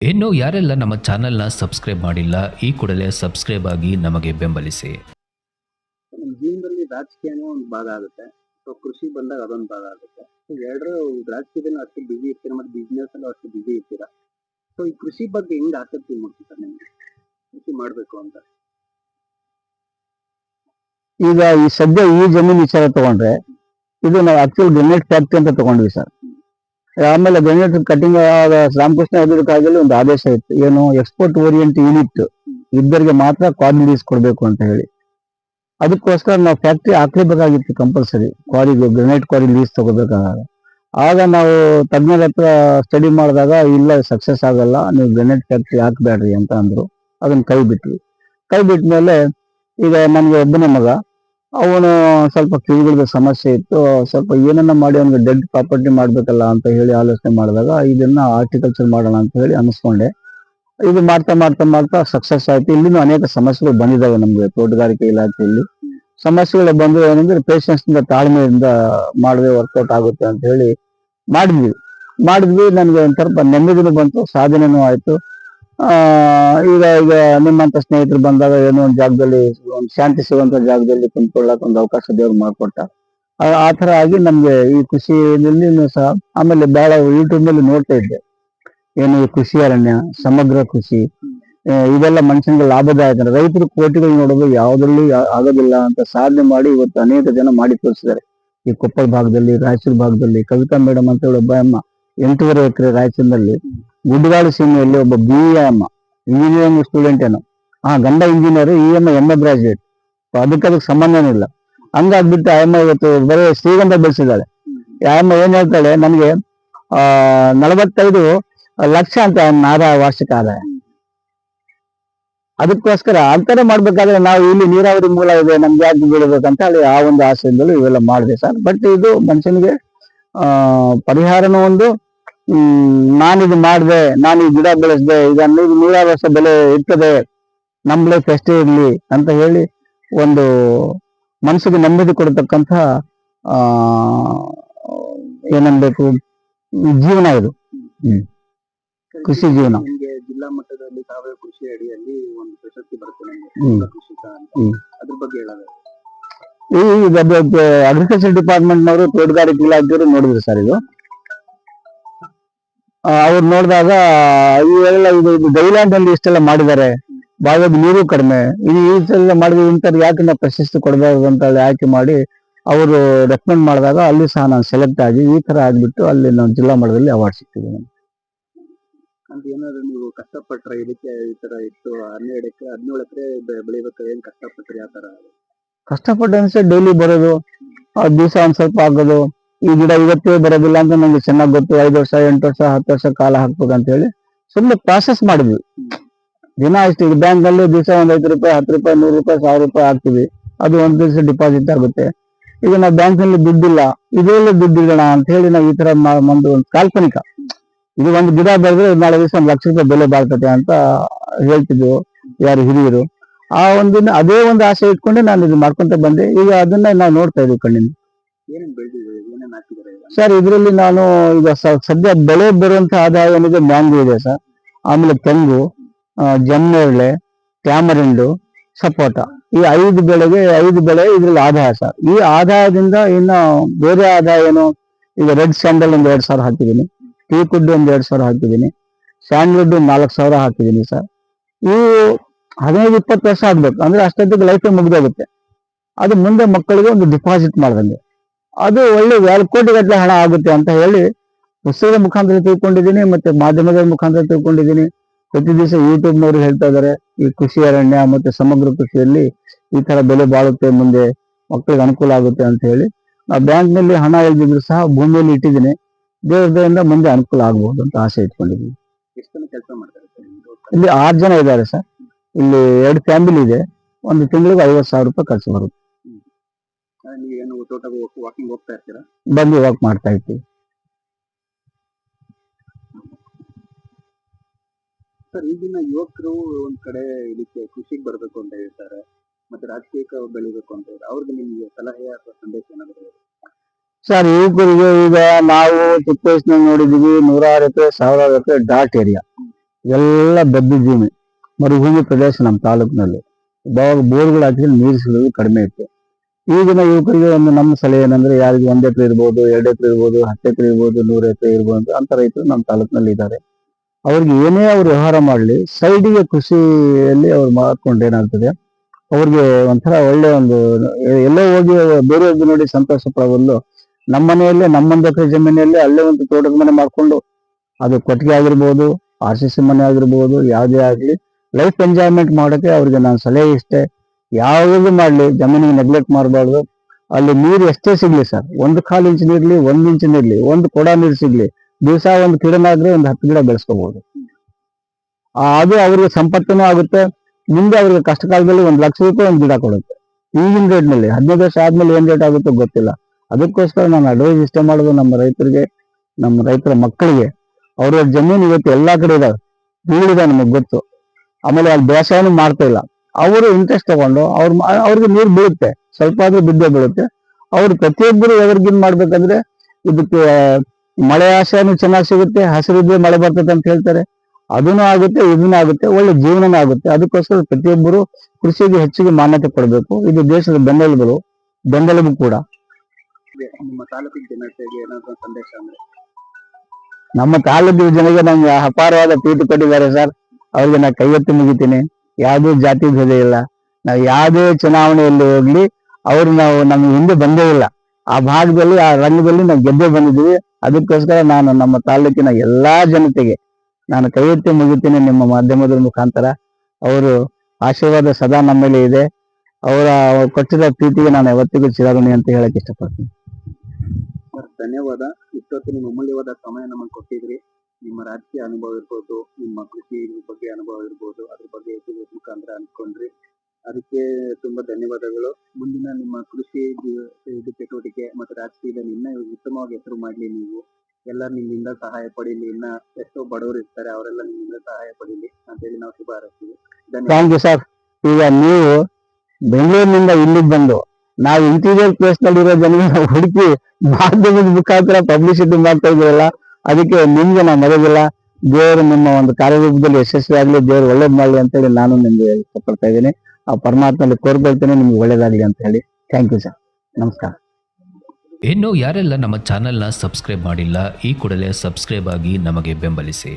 ಇನ್ನು ಯಾರೆಲ್ಲ ನಮ್ಮ ಚಾನೆಲ್ನ ಸಬ್ಸ್ಕ್ರೈಬ್ ಮಾಡಿಲ್ಲ ಈ ಕೂಡಲೇ ಸಬ್ಸ್ಕ್ರೈಬ್ ಆಗಿ ನಮಗೆ ಬೆಂಬಲಿಸಿ. ನಮ್ಮ ಜೀವನದಲ್ಲಿ ರಾಜಕೀಯನೂ ಒಂದು ಭಾಗ ಆಗುತ್ತೆ. ಸೊ ಕೃಷಿ ಬಂದಾಗ ಅದೊಂದು ಭಾಗ ಆಗುತ್ತೆ. ಸೊ ಎರಡರೂ ರಾಜಕೀಯದಲ್ಲಿ ಅಷ್ಟು ಬಿಸಿ ಇರ್ತೀರ ಮತ್ತೆ ಬಿಸ್ನೆಸ್ ಅಲ್ಲೂ ಅಷ್ಟು ಬಿಸಿ ಇರ್ತೀರ? ಸೊ ಈ ಕೃಷಿ ಬಗ್ಗೆ ಹೆಂಗ್ ಆಸಕ್ತಿ ಮೂಡ್ತಿದ್ದಾರೆ ನಿಮ್ಗೆ? ಕೃಷಿ ಮಾಡಬೇಕು ಅಂತ. ಈಗ ಈ ಸದ್ಯ ಈ ಜಮೀನು ವಿಚಾರ ತಗೊಂಡ್ರೆ ಇದು ನಾವು ಆಕ್ಚುಲ್ ಗ್ರೆನೇಟ್ ಫ್ಯಾಕ್ಟ್ರಿ ಅಂತ ತಗೊಂಡ್ವಿ ಸರ್. ಆಮೇಲೆ ಗ್ರಾನೈಟ್ ಕಟಿಂಗ್ ರಾಮಕೃಷ್ಣ ಹೆಗಡೆ ಒಂದು ಆದೇಶ ಇತ್ತು. ಏನು ಎಕ್ಸ್ಪೋರ್ಟ್ ಓರಿಯೆಂಟ್ ಯೂನಿಟ್ ಇದ್ದರಿಗೆ ಮಾತ್ರ ಕ್ವಾಲಿಟೀಸ್ ಕೊಡಬೇಕು ಅಂತ ಹೇಳಿ. ಅದಕ್ಕೋಸ್ಕರ ನಾವು ಫ್ಯಾಕ್ಟ್ರಿ ಹಾಕ್ಲೇಬೇಕಾಗಿತ್ತು ಕಂಪಲ್ಸರಿ ಕ್ವಾರಿಗೆ ಗ್ರನೈಟ್ ಕ್ವಾರಿ ಲೀಸ್ ತಗೋಬೇಕಾದಾಗ. ಆಗ ನಾವು ತಜ್ಞರ ಹತ್ರ ಸ್ಟಡಿ ಮಾಡಿದಾಗ, ಇಲ್ಲ ಸಕ್ಸಸ್ ಆಗಲ್ಲ, ನೀವು ಗ್ರನೈಟ್ ಫ್ಯಾಕ್ಟ್ರಿ ಹಾಕ್ಬೇಡ್ರಿ ಅಂತ ಅಂದ್ರು. ಅದನ್ನ ಕೈ ಬಿಟ್ವಿ. ಕೈ ಬಿಟ್ಟ ಮೇಲೆ ಈಗ ನನಗೆ ಒಬ್ಬನೇ ಮಗ ಅವನು ಸ್ವಲ್ಪ ಕಿವಿಗಳಿಗೆ ಸಮಸ್ಯೆ ಇತ್ತು, ಸ್ವಲ್ಪ ಏನನ್ನ ಮಾಡಿ ಅವ್ನಿಗೆ ಡೆಡ್ ಪ್ರಾಪರ್ಟಿ ಮಾಡ್ಬೇಕಲ್ಲ ಅಂತ ಹೇಳಿ ಆಲೋಚನೆ ಮಾಡಿದಾಗ ಇದನ್ನ ಆರ್ಟಿಕಲ್ಚರ್ ಮಾಡೋಣ ಅಂತ ಹೇಳಿ ಅನಿಸ್ಕೊಂಡೆ. ಇದು ಮಾಡ್ತಾ ಮಾಡ್ತಾ ಮಾಡ್ತಾ ಸಕ್ಸಸ್ ಆಯ್ತು. ಇಲ್ಲಿನೂ ಅನೇಕ ಸಮಸ್ಯೆಗಳು ಬಂದಿದ್ದಾವೆ ನಮ್ಗೆ ತೋಟಗಾರಿಕೆ ಇಲಾಖೆಯಲ್ಲಿ. ಸಮಸ್ಯೆಗಳು ಬಂದ್ರೆ ಏನಂದ್ರೆ ಪೇಷನ್ಸ್ ಇಂದ, ತಾಳ್ಮೆಯಿಂದ ಮಾಡಿದ್ರೆ ವರ್ಕೌಟ್ ಆಗುತ್ತೆ ಅಂತ ಹೇಳಿ ಮಾಡಿದ್ವಿ. ಮಾಡಿದ್ವಿ, ನನಗೆ ಒಂಥರ ನೆಮ್ಮದಿನೂ ಬಂತು, ಸಾಧನೆನೂ ಆಯ್ತು. ಈಗ ಈಗ ನಿಮ್ಮಂತ ಸ್ನೇಹಿತರು ಬಂದಾಗ ಏನೋ ಒಂದು ಜಾಗದಲ್ಲಿ, ಒಂದು ಶಾಂತಿ ಸಿಗುವಂತ ಜಾಗದಲ್ಲಿ ಕುಂತ್ಕೊಳ್ಳಕ್ ಒಂದು ಅವಕಾಶ ದೇವ್ರು ಮಾಡ್ಕೊಟ್ಟ ಆ- ತರ ಆಗಿ ನಮ್ಗೆ ಈ ಕೃಷಿಯಲ್ಲಿ ಸಹ, ಆಮೇಲೆ ಬಹಳ ಯೂಟ್ಯೂಬ್ನಲ್ಲಿ ನೋಡ್ತಾ ಇದ್ದೆ. ಏನು ಈ ಕೃಷಿ ಅರಣ್ಯ, ಸಮಗ್ರ ಕೃಷಿ ಇದೆಲ್ಲ ಮನುಷ್ಯನಿಗೆ ಲಾಭದಾಯಕ ರೈತರು ಕೋಟಿಗಳು ನೋಡೋದು ಯಾವ್ದ್ರಲ್ಲಿ ಆಗೋದಿಲ್ಲ ಅಂತ ಸಾಧನೆ ಮಾಡಿ ಇವತ್ತು ಅನೇಕ ಜನ ಮಾಡಿ ತೋರಿಸಿದ್ದಾರೆ. ಈ ಕೊಪ್ಪಳ ಭಾಗದಲ್ಲಿ, ರಾಯಚೂರು ಭಾಗದಲ್ಲಿ, ಕವಿತಾ ಮೇಡಮ್ ಅಂತ ಹೇಳಿ ಒಬ್ಬ ಎಂಟೂವರೆ ಎಕರೆ ರಾಯಚೂರಿನಲ್ಲಿ. ಗುಡ್ಡಗಾಡು ಸೀಮೆಯಲ್ಲಿ ಒಬ್ಬ ಬಿ ಎಂ ಇಂಜಿನಿಯರಿಂಗ್ ಸ್ಟೂಡೆಂಟ್ ಏನೋ. ಆ ಗಂಡ ಇಂಜಿನಿಯರ್ ಈ ಐ ಎಂ ಎ ಗ್ರಾಜುಯೇಟ್ ಅದಕ್ಕೆ ಅದಕ್ಕೆ ಸಂಬಂಧನೇ ಇಲ್ಲ. ಹಂಗಾಗ್ಬಿಟ್ಟು ಐ ಇವತ್ತು ಬರೀ ಶ್ರೀಗಂಧ ಬೆಳೆಸಿದ್ದಾಳೆ. ಎಮ್ಮ ಏನ್ ಹೇಳ್ತಾಳೆ, ನನಗೆ, ಆ, ನಲವತ್ತೈದು ಲಕ್ಷ ಅಂತ ಆದಾಯ, ವಾರ್ಷಿಕ ಆದಾಯ. ಅದಕ್ಕೋಸ್ಕರ ಅಂತಾನೆ ಮಾಡ್ಬೇಕಾದ್ರೆ ನಾವು ಇಲ್ಲಿ ನೀರಾವರಿ ಮೂಲ ಇದೆ, ನಮ್ಗೆ ಯಾಕೆ ಬೀಳಬೇಕಂತ ಹೇಳಿ ಆ ಒಂದು ಆಸೆಯಿಂದಲೂ ಇವೆಲ್ಲ ಮಾಡಿದೆ ಸರ್. ಬಟ್ ಇದು ಮನುಷ್ಯನಿಗೆ, ಆ, ಪರಿಹಾರನೂ ಒಂದು ಹ್ಮ್ ನಾನಿದು ಮಾಡಿದೆ ನಾನು ಈ ಗಿಡ ಬೆಳೆಸಿದೆ ಈಗ ಇದು ನೂರಾರು ವರ್ಷ ಬೆಲೆ ಇರ್ತದೆ ನಮ್ಮ ಲೈಫ್ ಎಷ್ಟೇ ಇರ್ಲಿ ಅಂತ ಹೇಳಿ ಒಂದು ಮನಸ್ಸಿಗೆ ನೆಮ್ಮದಿ ಕೊಡತಕ್ಕಂಥ ಆ ಏನನ್ಬೇಕು ಜೀವನ ಇದು. ಕೃಷಿ ಜೀವನ. ಜಿಲ್ಲಾ ಮಟ್ಟದಲ್ಲಿ ಸಾವಯವ ಕೃಷಿ ಅಡಿಯಲ್ಲಿ ಒಂದು ಪ್ರಶಸ್ತಿ ಬರುತ್ತೆ. ಅದ್ರ ಬಗ್ಗೆ ಈ ಅಗ್ರಿಕಲ್ಚರ್ ಡಿಪಾರ್ಟ್ಮೆಂಟ್ ನವರು ತೋಟಗಾರಿಕೆ ಇಲಾಖೆಯವರು ನೋಡಿದ್ರು ಸರ್ ಇದು. ಅವ್ರು ನೋಡಿದಾಗ ಇವೆಲ್ಲ ಇದು ಗೈಲ್ಯಾಂಡ್ ಅಲ್ಲಿ ಇಷ್ಟೆಲ್ಲ ಮಾಡಿದ್ದಾರೆ. ಬಾವಿಯಾಗ ನೀರು ಕಡಿಮೆ. ಈ ಇಷ್ಟೆಲ್ಲ ಮಾಡಿದ್ರೆ ಇಂಥದ್ದು ಯಾಕೆ ನಾವು ಪ್ರಶಸ್ತಿ ಕೊಡಬಾರ್ದು ಅಂತ ಹೇಳಿ ಆಯ್ಕೆ ಮಾಡಿ ಅವರು ರೆಕಮೆಂಡ್ ಮಾಡಿದಾಗ ಅಲ್ಲಿ ಸಹ ನಾನು ಸೆಲೆಕ್ಟ್ ಆಗಿ ಈ ತರ ಆಗ್ಬಿಟ್ಟು ಅಲ್ಲಿ ನಾನು ಜಿಲ್ಲಾ ಮಟ್ಟದಲ್ಲಿ ಅವಾರ್ಡ್ ಸಿಕ್ಕಿದ್ದೀನಿ. ಅಂತ ಏನಾದ್ರು ನೀವು ಕಷ್ಟಪಟ್ರೆ ಇದಕ್ಕೆ ಈ ತರ ಇತ್ತು ಹನ್ನೆರಡು ಎಕರೆ ಹದಿನೇಳು ಎಕರೆ ಬೆಳಿಬೇಕಾದ್ರೆ ಏನ್ ಕಷ್ಟಪಟ್ರಿ ಆ ತರ ಕಷ್ಟಪಟ್ಟು ಅನ್ಸೆ ಡೈಲಿ ಬರೋದು. ದಿವಸ ಒಂದ್ ಸ್ವಲ್ಪ ಆಗೋದು. ಈ ಗಿಡ ಇವತ್ತೇ ಬರೋದಿಲ್ಲ ಅಂತ ನಂಗೆ ಚೆನ್ನಾಗಿ ಗೊತ್ತು. ಐದು ವರ್ಷ, ಎಂಟು ವರ್ಷ, ಹತ್ತು ವರ್ಷ ಕಾಲ ಹಾಕ್ಬೇಕಂತ ಹೇಳಿ ಸುಮ್ಮನೆ ಪ್ರಾಸೆಸ್ ಮಾಡಿದ್ವಿ. ದಿನ ಈಗ ಬ್ಯಾಂಕ್ ಅಲ್ಲಿ ದಿವಸ ಒಂದ್ ಐದು ರೂಪಾಯಿ, ಹತ್ತು ರೂಪಾಯಿ, ನೂರು ರೂಪಾಯಿ, ಸಾವಿರ ರೂಪಾಯಿ ಹಾಕ್ತಿವಿ. ಅದು ಒಂದ್ ದಿವಸ ಡಿಪಾಸಿಟ್ ಆಗುತ್ತೆ. ಈಗ ನಾವು ಬ್ಯಾಂಕ್ನಲ್ಲಿ ದುಡ್ಡಿಲ್ಲ. ಇದೆಲ್ಲ ದುಡ್ಡಿಡೋಣ ಅಂತ ಹೇಳಿ ನಾವು ಈ ತರ ಒಂದು ಕಾಲ್ಪನಿಕ. ಇದು ಒಂದು ಗಿಡ ಬೆಳೆದ್ರೆ ನಾಳೆ ದಿವಸ ಒಂದು ಲಕ್ಷ ರೂಪಾಯಿ ಬೆಲೆ ಬಾಳ್ತದೆ ಅಂತ ಹೇಳ್ತಿದ್ವು ಯಾರು ಹಿರಿಯರು. ಆ ಒಂದಿನ, ಅದೇ ಒಂದು ಆಸೆ ಇಟ್ಕೊಂಡೆ ನಾನು ಇದು ಮಾಡ್ಕೊಂತ ಬಂದೆ. ಈಗ ಅದನ್ನ ನಾವು ನೋಡ್ತಾ ಇದೀವಿ ಕಣ್ಣಿನ ಸರ್, ಇದರಲ್ಲಿ ನಾನು ಈಗ ಸದ್ಯ ಬೆಳೆ ಬರುವಂತ ಆದಾಯ ಏನಿದೆ ಮ್ಯಾಂಗೋ ಇದೆ ಸರ್. ಆಮೇಲೆ ತೆಂಗು ಜಮ್ಮೆರಳೆ ಟ್ಯಾಮರಿಂಡು ಸಪೋಟ. ಈ ಐದು ಬೆಳೆಗೆ, ಐದು ಬೆಳೆ ಇದ್ರಲ್ಲಿ ಆದಾಯ ಸರ್. ಈ ಆದಾಯದಿಂದ ಇನ್ನು ಬೇರೆ ಆದಾಯ ಏನು? ಈಗ ರೆಡ್ ಸ್ಯಾಂಡಲ್ ಒಂದ್ ಎರಡ್ ಸಾವಿರ ಹಾಕಿದ್ದೀನಿ. ಟೀ ಕುಡ್ ಒಂದ್ ಎರಡ್ ಸಾವಿರ ಹಾಕಿದ್ದೀನಿ. ಸ್ಯಾಂಡ್ವುಡ್ ನಾಲ್ಕು ಸಾವಿರ ಹಾಕಿದ್ದೀನಿ ಸರ್. ಇವು ಹದಿನೈದು, ಇಪ್ಪತ್ತು ವರ್ಷ ಆಗ್ಬೇಕು. ಅಂದ್ರೆ ಅಷ್ಟೊತ್ತಿಗೆ ಲೈಫ್ ಮುಗ್ದೋಗುತ್ತೆ. ಅದು ಮುಂದೆ ಮಕ್ಕಳಿಗೆ ಒಂದು ಡಿಪಾಸಿಟ್ ಮಾಡ್ದಂಗೆ. ಅದು ಒಳ್ಳೆ ಎರಡು ಕೋಟಿ ಗಟ್ಟಲೆ ಹಣ ಆಗುತ್ತೆ ಅಂತ ಹೇಳಿ ಪುಸ್ತಕದ ಮುಖಾಂತರ ತಿಳ್ಕೊಂಡಿದ್ದೀನಿ ಮತ್ತೆ ಮಾಧ್ಯಮದ ಮುಖಾಂತರ ತಿಳ್ಕೊಂಡಿದ್ದೀನಿ. ಪ್ರತಿ ದಿವಸ ಯೂಟ್ಯೂಬ್ನವರು ಹೇಳ್ತಾ ಇದ್ದಾರೆ ಈ ಕೃಷಿ ಅರಣ್ಯ ಮತ್ತೆ ಸಮಗ್ರ ಕೃಷಿಯಲ್ಲಿ ಈ ತರ ಬೆಲೆ ಬಾಳುತ್ತೆ ಮುಂದೆ ಮಕ್ಕಳಿಗೆ ಅನುಕೂಲ ಆಗುತ್ತೆ ಅಂತ ಹೇಳಿ ನಾವು ಬ್ಯಾಂಕ್ನಲ್ಲಿ ಹಣ ಇಲ್ದಿದ್ರು ಸಹ ಭೂಮಿಯಲ್ಲಿ ಇಟ್ಟಿದ್ದೀನಿ. ದೇವರದಿಂದ ಮುಂದೆ ಅನುಕೂಲ ಆಗಬಹುದು ಅಂತ ಆಸೆ ಇಟ್ಕೊಂಡಿದ್ದೀನಿ. ಇಲ್ಲಿ ಆರು ಜನ ಇದ್ದಾರೆ ಸರ್. ಇಲ್ಲಿ ಎರಡು ಫ್ಯಾಮಿಲಿ ಇದೆ. ಒಂದು ತಿಂಗಳಿಗೆ ಐವತ್ತು ಸಾವಿರ ರೂಪಾಯಿ ಖರ್ಚು ಬರುತ್ತೆ. ತೋಟಕ್ಕೆ ವಾಕಿಂಗ್ ಹೋಗ್ತಾ ಇರ್ತೀರಾ? ಬಂದು ವಾಕ್ ಮಾಡ್ತಾ ಇರ್ತೀವಿ ಸರ್ ಈಗಿನ ಯುವಕರು ಒಂದ್ ಕಡೆ ಇದಕ್ಕೆ ಕೃಷಿಗೆ ಬರಬೇಕು ಅಂತ ಹೇಳ್ತಾರೆ ಮತ್ತೆ ರಾಜಕೀಯಕ್ಕೆ ಬೆಳಿಬೇಕು ಅಂತ ಹೇಳ್ತಾರೆ. ಅವ್ರಿಗೆ ನಿಮ್ಗೆ ಸಲಹೆ ಅಥವಾ ಸಂದೇಶ ಏನಾದ್ರು ಸರ್ ಯುವಕರಿಗೆ ಈಗ ನಾವು ಚಿಕ್ಕ ನೋಡಿದೀವಿ ನೂರಾರು ಎಕರೆ ಸಾವಿರಾರು ಎಕರೆ ಡಾಟ್ ಏರಿಯಾ. ಎಲ್ಲ ಜೀಮಿ ಮರುಭೂಮಿ ಪ್ರದೇಶ ನಮ್ಮ ತಾಲೂಕಿನಲ್ಲಿ. ಬೋರ್ಗಳು ಹಾಕಿದ್ರೆ ನೀರು ಸಿಗೋದು ಕಡಿಮೆ ಇತ್ತು. ಈಗಿನ ಯುವಕರಿಗೆ ಒಂದು ನಮ್ಮ ಸಲಹೆ ಏನಂದ್ರೆ ಯಾರಿಗೆ ಒಂದ್ ಎಕರೆ ಇರ್ಬೋದು, ಎರಡು ಎಕರೆ ಇರ್ಬೋದು, ಹತ್ತು ಎಕರೆ ಇರ್ಬೋದು, ನೂರು ಎಕರೆ ಇರ್ಬೋದು ಅಂತ ರೈತರು ನಮ್ಮ ತಾಲೂಕಿನಲ್ಲಿ ಇದ್ದಾರೆ. ಅವ್ರಿಗೆ ಏನೇ ಅವ್ರು ವ್ಯವಹಾರ ಮಾಡಲಿ ಸೈಡಿಗೆ ಕೃಷಿಯಲ್ಲಿ ಅವ್ರು ಮಾಡ್ಕೊಂಡು ಏನಾಗ್ತದೆ, ಅವ್ರಿಗೆ ಒಂಥರ ಒಳ್ಳೆ ಒಂದು, ಎಲ್ಲೋ ಹೋಗಿ ಬೇರೆಯವ್ರಿಗೆ ನೋಡಿ ಸಂತೋಷ ಪಡಬಲ್ಲು ನಮ್ಮ ಮನೆಯಲ್ಲೇ, ನಮ್ಮೊಂದು ಎಕರೆ ಜಮೀನಲ್ಲಿ ಅಲ್ಲೇ ಒಂದು ತೋಟದ ಮನೆ ಮಾಡ್ಕೊಂಡು ಅದು ಕೊಟ್ಟಿಗೆ ಆಗಿರ್ಬೋದು, ಆರ್ ಸಿ ಸಿ ಮನೆ ಆಗಿರ್ಬೋದು, ಯಾವುದೇ ಆಗಲಿ ಲೈಫ್ ಎಂಜಾಯ್ಮೆಂಟ್ ಮಾಡೋಕೆ ಅವ್ರಿಗೆ ನಾನು ಸಲಹೆ ಇಷ್ಟೇ. ಯಾವುದು ಮಾಡಲಿ, ಜಮೀನಿಗೆ ನೆಗ್ಲೆಕ್ಟ್ ಮಾಡಬಾರ್ದು. ಅಲ್ಲಿ ನೀರು ಎಷ್ಟೇ ಸಿಗ್ಲಿ ಸರ್ ಒಂದು ಕಾಲು ಇಂಚು ನೀರ್ಲಿ, ಒಂದ್ ಇಂಚು ನೀರ್ಲಿ, ಒಂದು ಕೊಡ ನೀರು ಸಿಗ್ಲಿ, ದಿವಸ ಒಂದು ಗಿಡನಾದ್ರೆ ಒಂದು ಹತ್ತು ಗಿಡ ಬೆಳೆಸ್ಕೋಬಹುದು ಅದು ಅವ್ರಿಗೆ ಸಂಪತ್ತನೂ ಆಗುತ್ತೆ, ಮುಂದೆ ಅವ್ರಿಗೆ ಕಷ್ಟ ಕಾಲದಲ್ಲಿ ಒಂದು ಲಕ್ಷ ರೂಪಾಯಿ ಒಂದು ಗಿಡ ಕೊಡುತ್ತೆ. ಈಗಿನ ರೇಟ್ನಲ್ಲಿ, ಹದಿನೈದು ವರ್ಷ ಆದ್ಮೇಲೆ ಏನ್ ರೇಟ್ ಆಗುತ್ತೋ ಗೊತ್ತಿಲ್ಲ. ಅದಕ್ಕೋಸ್ಕರ ನಾನು ಅಡ್ವೈಸ್ ಇಷ್ಟ ಮಾಡೋದು ನಮ್ಮ ರೈತರಿಗೆ, ನಮ್ಮ ರೈತರ ಮಕ್ಕಳಿಗೆ. ಅವ್ರ ಜಮೀನು ಇವತ್ತು ಎಲ್ಲಾ ಕಡೆ ಇದಾವೆ. ಬೀಳಿದೆ ನಮಗೆ ಗೊತ್ತು. ಆಮೇಲೆ ಅಲ್ಲಿ ಬೇಸಾಯನೂ ಮಾಡ್ತಾ ಇಲ್ಲ. ಅವರು ಇಂಟ್ರೆಸ್ಟ್ ತಗೊಂಡು ಅವ್ರ ಅವ್ರಿಗೆ ನೀರು ಬೀಳುತ್ತೆ. ಸ್ವಲ್ಪ ಆದ್ರೂ ಬಿದ್ದೇ ಬೀಳುತ್ತೆ. ಅವ್ರು ಪ್ರತಿಯೊಬ್ಬರು ಎದುರ್ಗಿನ್ ಮಾಡ್ಬೇಕಂದ್ರೆ ಇದಕ್ಕೆ ಮಳೆ ಆಶಯನೂ ಚೆನ್ನಾಗಿ ಸಿಗುತ್ತೆ ಹಸಿರಿದ್ರೆ ಮಳೆ ಬರ್ತದೆ ಅಂತ ಹೇಳ್ತಾರೆ. ಅದನ್ನು ಆಗುತ್ತೆ ಇದನ್ನ ಆಗುತ್ತೆ ಒಳ್ಳೆ ಜೀವನನೂ ಆಗುತ್ತೆ. ಅದಕ್ಕೋಸ್ಕರ ಪ್ರತಿಯೊಬ್ಬರು ಕೃಷಿಗೆ ಹೆಚ್ಚಿಗೆ ಮಾನ್ಯತೆ ಕೊಡಬೇಕು. ಇದು ದೇಶದ ಬೆನ್ನೆಲುಬು ಬೆಂಬಲವೂ ಕೂಡ. ನಮ್ಮ ತಾಲೂಕಿನ ಜನತೆಗೆ ಏನಾದ್ರು ಸಂದೇಶ ಅಂದ್ರೆ? ನಮ್ಮ ತಾಲೂಕಿನ ಜನರಿಗೆ ನಂಗೆ ಅಪಾರವಾದ ಪ್ರೀತಿ ಕೊಟ್ಟಿದ್ದಾರೆ ಸರ್. ಅವ್ರಿಗೆ ನಾ ಕೈ ಎತ್ತಿ ಮುಗಿತೀನಿ. ಯಾವುದೇ ಜಾತಿ ಭೇದ ಇಲ್ಲ. ನಾವು ಯಾವುದೇ ಚುನಾವಣೆಯಲ್ಲಿ ಹೋಗ್ಲಿ, ಅವ್ರು ನಾವು ನಮ್ಗೆ ಹಿಂದೆ ಬಂದೇ ಇಲ್ಲ. ಆ ಭಾಗದಲ್ಲಿ, ಆ ರಂಗದಲ್ಲಿ ನಾವು ಗೆದ್ದೆ ಬಂದಿದ್ದೀವಿ. ಅದಕ್ಕೋಸ್ಕರ ನಾನು ನಮ್ಮ ತಾಲೂಕಿನ ಎಲ್ಲಾ ಜನತೆಗೆ ನಾನು ಕೈ ಎತ್ತಿ ಮುಗಿತೀನಿ ನಿಮ್ಮ ಮಾಧ್ಯಮದ ಮುಖಾಂತರ. ಅವರು ಆಶೀರ್ವಾದ ಸದಾ ನಮ್ಮ ಮೇಲೆ ಇದೆ. ಅವರ ಕೊಟ್ಟಿರೋ ಪ್ರೀತಿಗೆ ನಾನು ಯಾವತ್ತಿಗೂ ಚಿರಋಣಿ ಅಂತ ಹೇಳಕ್ ಇಷ್ಟಪಡ್ತೀನಿ. ಧನ್ಯವಾದ. ಇಷ್ಟೊತ್ತು ನಿಮ್ಮ ಅಮೂಲ್ಯವಾದ ಸಮಯ ನಮಗೆ ಕೊಟ್ಟಿದ್ರಿ. ನಿಮ್ಮ ರಾಜಕೀಯ ಅನುಭವ ಇರ್ಬೋದು, ನಿಮ್ಮ ಕೃಷಿ ಬಗ್ಗೆ ಅನುಭವ ಇರ್ಬೋದು, ಅದ್ರ ಬಗ್ಗೆ ಎಸ್ ಮುಖಾಂತರ ಅನ್ಕೊಂಡ್ರಿ. ಅದಕ್ಕೆ ತುಂಬಾ ಧನ್ಯವಾದಗಳು. ಮುಂದಿನ ನಿಮ್ಮ ಕೃಷಿ ಚಟುವಟಿಕೆ ಮತ್ತು ರಾಜಕೀಯದಲ್ಲಿ ಇನ್ನ ಉತ್ತಮವಾಗಿ ಹೆಸರು ಮಾಡ್ಲಿ ನೀವು. ಎಲ್ಲ ನಿಮ್ಮಿಂದ ಸಹಾಯ ಪಡೀಲಿ. ಇನ್ನ ಎಷ್ಟೋ ಬಡವರು ಇರ್ತಾರೆ, ಅವರೆಲ್ಲ ನಿಮ್ಮಿಂದ ಸಹಾಯ ಪಡೀಲಿ ಅಂತ ಹೇಳಿ ನಾವು ಶುಭ ಹಾರೈಸ್ತೀವಿ. ಥ್ಯಾಂಕ್ ಯು ಸರ್ ಈಗ ನೀವು ಬೆಂಗಳೂರಿನಿಂದ ಇಲ್ಲಿಗೆ ಬಂದು, ನಾವು ಇಂಟೀರಿಯರ್ ಪ್ಲೇಸ್ನಲ್ಲಿ ಇರೋ ನಾವು ಹುಡುಕಿ ಮಾಧ್ಯಮದ ಮುಖಾಂತರ ಪಬ್ಲಿಸಿಟಿ ಮಾಡ್ತಾ ಇದೀವಲ್ಲ ಅದಕ್ಕೆ ನಿಮ್ಗೆ ನಾವು ಮರೆಯೋದಿಲ್ಲ ದೇವರು ನಿಮ್ಮ ಒಂದು ಕಾರ್ಯರೂಪದಲ್ಲಿ ಯಶಸ್ವಿ ಆಗಲಿ, ದೇವರು ಒಳ್ಳೇದ್ ಮಾಡಲಿ ಅಂತ ಹೇಳಿ ನಾನು ನಿಮ್ಗೆ ಇಷ್ಟಪಡ್ತಾ ಇದ್ದೀನಿ. ಆ ಪರಮಾತ್ಮಲ್ಲಿ ಕೋರ್ಕೊಳ್ತೇನೆ ನಿಮ್ಗೆ ಒಳ್ಳೇದಾಗಲಿ ಅಂತ ಹೇಳಿ. ಥ್ಯಾಂಕ್ ಯು ಸರ್ ನಮಸ್ಕಾರ. ಇನ್ನು ಯಾರೆಲ್ಲ ನಮ್ಮ ಚಾನೆಲ್ನ ಸಬ್ಸ್ಕ್ರೈಬ್ ಮಾಡಿಲ್ಲ, ಈ ಕೂಡಲೇ ಸಬ್ಸ್ಕ್ರೈಬ್ ಆಗಿ ನಮಗೆ ಬೆಂಬಲಿಸಿ.